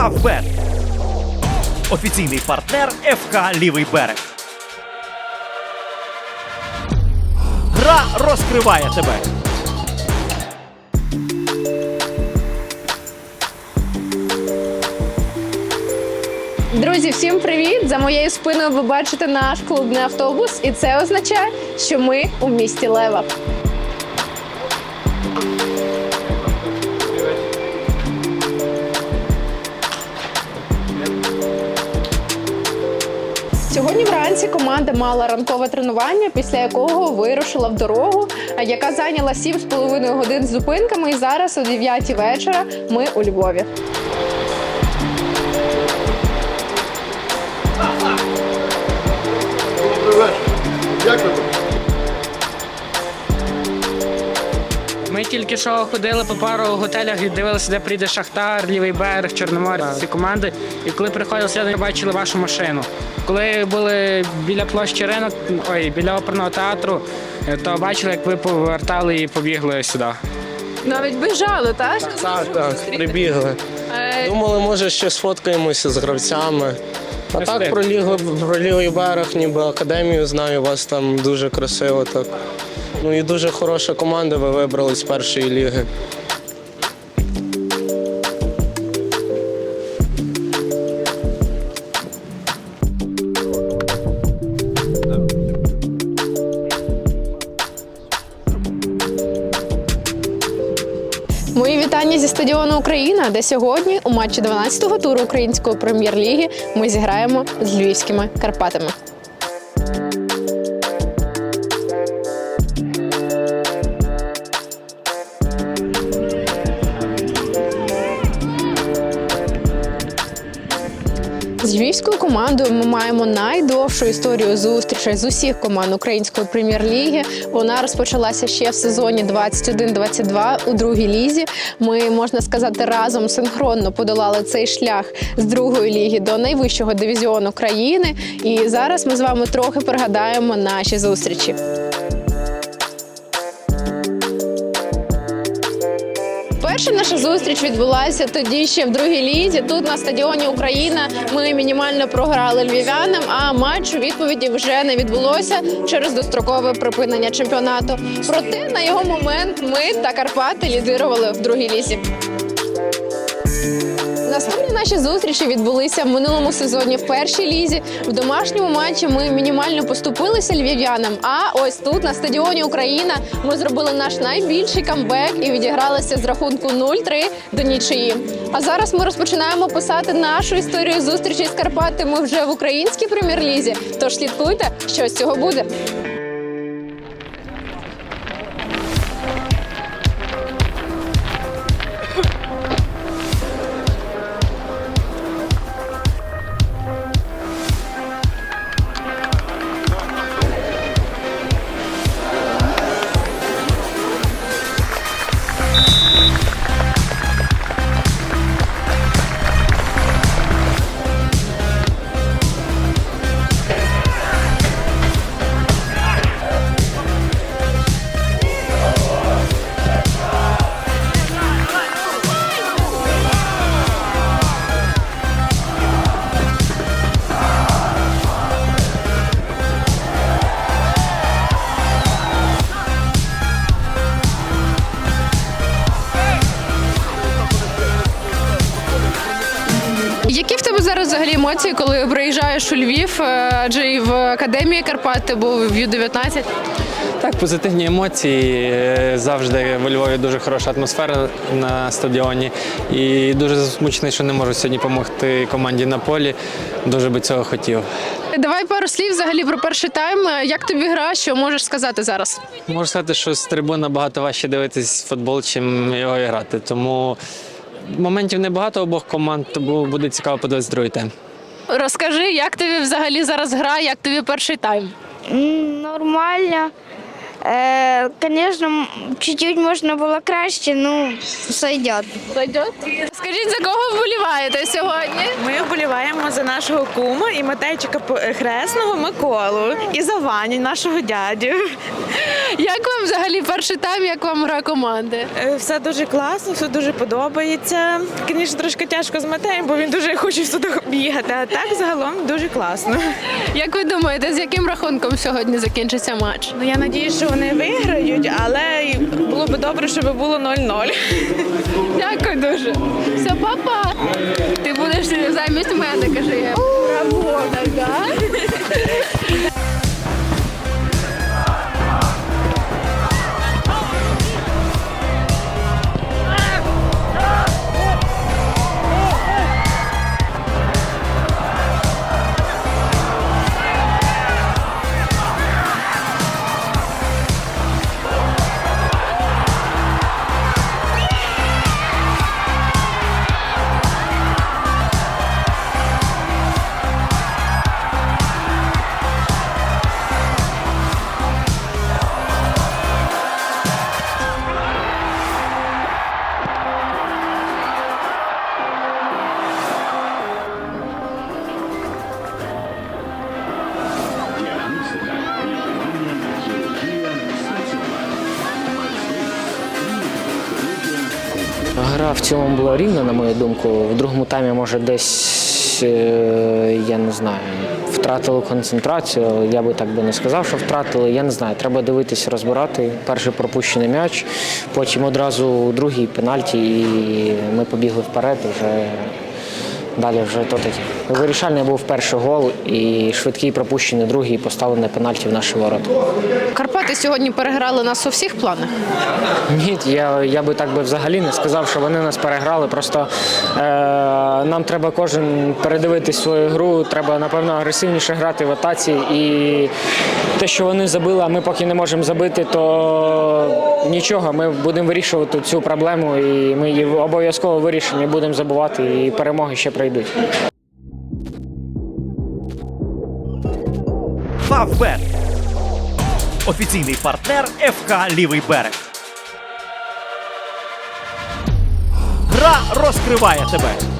Фавбет. Офіційний партнер ФК Лівий берег. Гра розкриває тебе. Друзі, всім привіт! За моєю спиною ви бачите наш клубний автобус, і це означає, що ми у місті Лева. Вранці команда мала ранкове тренування, після якого вирушила в дорогу, яка зайняла 7,5 годин з зупинками. І зараз о 9 вечора ми у Львові. Добрий вечір. Як Ми тільки що ходили по пару готелях і дивилися, де прийде Шахтар, Лівий берег, Чорноморець, ці команди. І коли приходили сюди, бачили вашу машину. Коли були біля площі ринок, ой, біля оперного театру, е, то бачили, як ви повертали і побігли сюди. Навіть біжали, так? Так, так, прибігли. Е, Думали, може, ще сфоткаємося з гравцями. А Не так встиг. про лігу, про лівий берег, ніби академію знаю, у вас там дуже красиво так. Ну і дуже хороша команда, ви вибрали з першої ліги. Мої вітання зі стадіону Україна, де сьогодні у матчі 12-го туру української прем'єр-ліги ми зіграємо з львівськими Карпатами. З львівською командою ми маємо найдовшу історію зустрічей з усіх команд української прем'єр-ліги. Вона розпочалася ще в сезоні 21-22 у другій лізі. Ми можна сказати разом синхронно подолали цей шлях з другої ліги до найвищого дивізіону країни. І зараз ми з вами трохи пригадаємо наші зустрічі. Перша наша зустріч відбулася тоді ще в другій лізі. Тут на стадіоні Україна ми мінімально програли львів'янам, а матч у відповіді вже не відбулося через дострокове припинення чемпіонату. Проте на його момент ми та Карпати лідирували в другій лізі. Наступні наші зустрічі відбулися в минулому сезоні в першій лізі. В домашньому матчі ми мінімально поступилися львів'янам. А ось тут на стадіоні Україна ми зробили наш найбільший камбек і відігралися з рахунку 0-3 до нічиї. А зараз ми розпочинаємо писати нашу історію зустрічі з Карпатами вже в українській прем'єр-лізі. Тож слідкуйте, що з цього буде. Взагалі емоції, коли приїжджаєш у Львів? Е, Адже і в академії Карпат ти був в Ю-19. Так, позитивні емоції. Е, Завжди в Львові дуже хороша атмосфера на стадіоні. І дуже засмучений, що не можу сьогодні допомогти команді на полі. Дуже би цього хотів. Давай пару слів взагалі про перший тайм. Як тобі гра? Що можеш сказати зараз? Можу сказати, що з трибун набагато важче дивитись футбол, чим його грати. Тому моментів небагато обох команд, тому буде цікаво подивитися другий тайм. Розкажи, як тобі взагалі зараз гра, як тобі перший тайм? Нормально. Е, Звісно, м, чуть-чуть можна було краще, ну, сойдет. Скажіть, за кого вболіваєте сьогодні? Ми вболіваємо за нашого кума і метейчика хресного Миколу і за Ваню, нашого дядю. Як вам взагалі перший тайм, як вам гра команди? Е, Все дуже класно, все дуже подобається. Звісно, трошки тяжко з Матеєм, бо він дуже хоче сюди бігати. А так загалом дуже класно. Як ви думаєте, з яким рахунком сьогодні закінчиться матч? Ну я надію, що вони виграють, але було б добре, щоб було 0-0. Дякую дуже. Все, папа. Ти будеш замість мене, каже я. Браво, да? Гра в цілому була рівна, на мою думку. В другому таймі, може, десь е, я не знаю, втратили концентрацію. Я би так би не сказав, що втратили. Я не знаю. Треба дивитися, розбирати. Перший пропущений м'яч, потім одразу другий пенальті, і ми побігли вперед. Вже далі вже то таке. Вирішальний був перший гол, і швидкий пропущений другий, і поставлений пенальті в наші ворота. Карпати сьогодні переграли нас у всіх планах. Ні, я, я би так би взагалі не сказав, що вони нас переграли. Просто е, нам треба кожен передивити свою гру. Треба, напевно, агресивніше грати в атаці. І те, що вони забили, а ми поки не можемо забити, то нічого. Ми будемо вирішувати цю проблему, і ми її обов'язково вирішимо і будемо забувати, і перемоги ще прийдуть. Фавбет. Офіційний партнер ФК Лівий берег. Гра розкриває тебе.